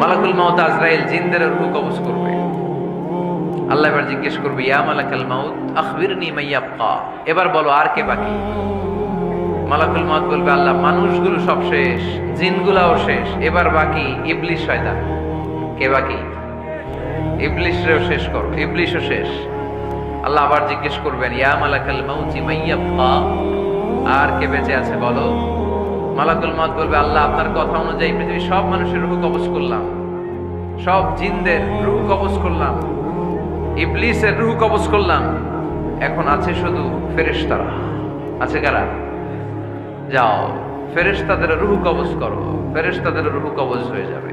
মালাকুল মাউত আজরাইল জিনদের রুহু কবজ করবে। আল্লাহ এবার জিজ্ঞেস করবে, ইয়া মালাকাল মাউত, আখবিরনি মাইয়াপ্পা এবার বলো, আর কে বাকি? মালাকুল মাউত বলবে, আল্লাহ, মানুষগুলো সব শেষ, জিনগুলাও শেষ, এবার বাকি ইবলিশ শয়তান। কে বাকি? ইবলিশরেও শেষ করো ইবলিশও শেষ। আল্লাহ আবার জিজ্ঞেস করবেন, ইয়া মালাকাল মাউতি মাইয়াপ্পা আর কে বেঁচে আছে বলো? মালাকুল মত বলবে, আল্লাহ, আপনার কথা অনুযায়ী পৃথিবীর সব মানুষের রুহ কবজ করলাম। সব জিনদের রুহ কবজ করলাম। ইবলিসের রুহ কবজ করলাম। এখন আছে শুধু ফেরেশতারা। আছে কারা? যাও, ফেরেশতাদের রুহ কবজ করো। ফেরেশতাদের রুহ কবজ হয়ে যাবে।